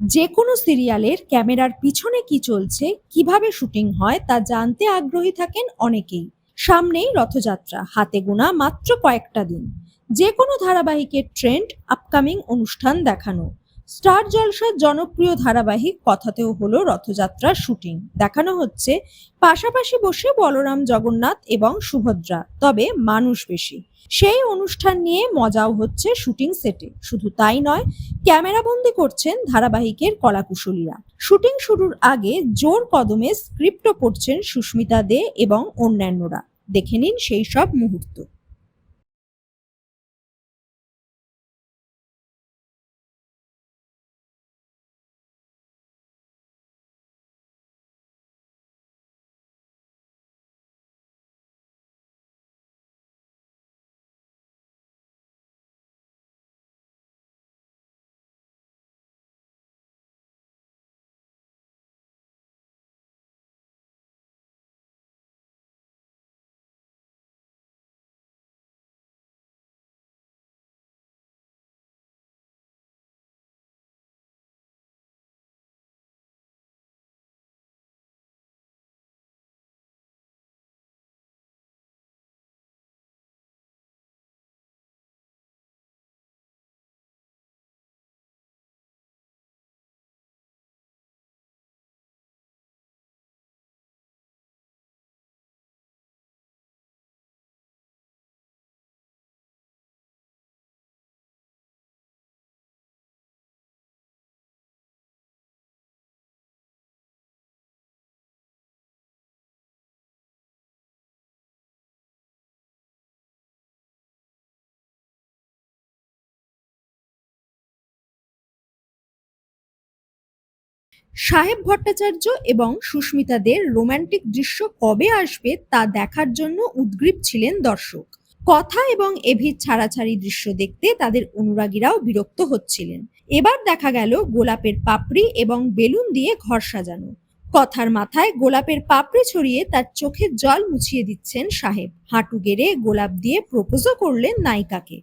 যে কোনো সিরিয়ালের ক্যামেরার পিছনে কি চলছে, কীভাবে শুটিং হয় তা জানতে আগ্রহী থাকেন অনেকেই। সামনেই রথযাত্রা, হাতে গোনা মাত্র কয়েকটা দিন। যে কোনো ধারাবাহিকের ট্রেন্ড, আপকামিং অনুষ্ঠান দেখানো। স্টার জলসার জনপ্রিয় ধারাবাহিক কথাতেও হলো রথযাত্রার শুটিং। দেখানো হচ্ছে পাশাপাশি বসে বলরাম জগন্নাথ এবং সুভদ্রা, তবে মানুষ বেশি। সেই অনুষ্ঠান নিয়ে মজাও হচ্ছে শুটিং সেটে। শুধু তাই নয় ক্যামেরাবন্দি করছেন ধারাবাহিকের কলাকুশলীরা। শুটিং শুরুর আগে জোর কদমে স্ক্রিপ্টও পড়ছেন সুস্মিতা দে এবং অন্যান্যরা। দেখে নিন সেই সব মুহূর্ত। সাহেব ভট্টাচার্য এবং সুস্মিতা দের রোমান্টিক দৃশ্য কবে আসবে তা দেখার জন্য উদ্গ্রীব ছিলেন দর্শক। কথা এবং এভির ছাড়াছাড়ি দৃশ্য দেখতে তাদের অনুরাগীরাও বিরক্ত হচ্ছিলেন। এবার দেখা গেল গোলাপের পাপড়ি এবং বেলুন দিয়ে ঘর সাজানো। কথার মাথায় গোলাপের পাপড়ি ছড়িয়ে তার চোখের জল মুছিয়ে দিচ্ছেন সাহেব। হাঁটু গেড়ে গোলাপ দিয়ে প্রপোজও করলেন নায়িকাকে।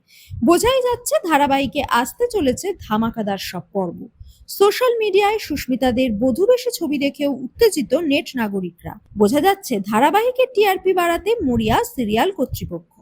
বোঝাই যাচ্ছে ধারাবাহিকে আসতে চলেছে ধামাকাদার সব পর্ব। সোশ্যাল মিডিয়ায় সুস্মিতাদের বধূবেশে ছবি দেখেও উত্তেজিত নেট নাগরিকরা। বোঝা যাচ্ছে, ধারাবাহিকের টিআরপি বাড়াতে মরিয়া সিরিয়াল কর্তৃপক্ষ।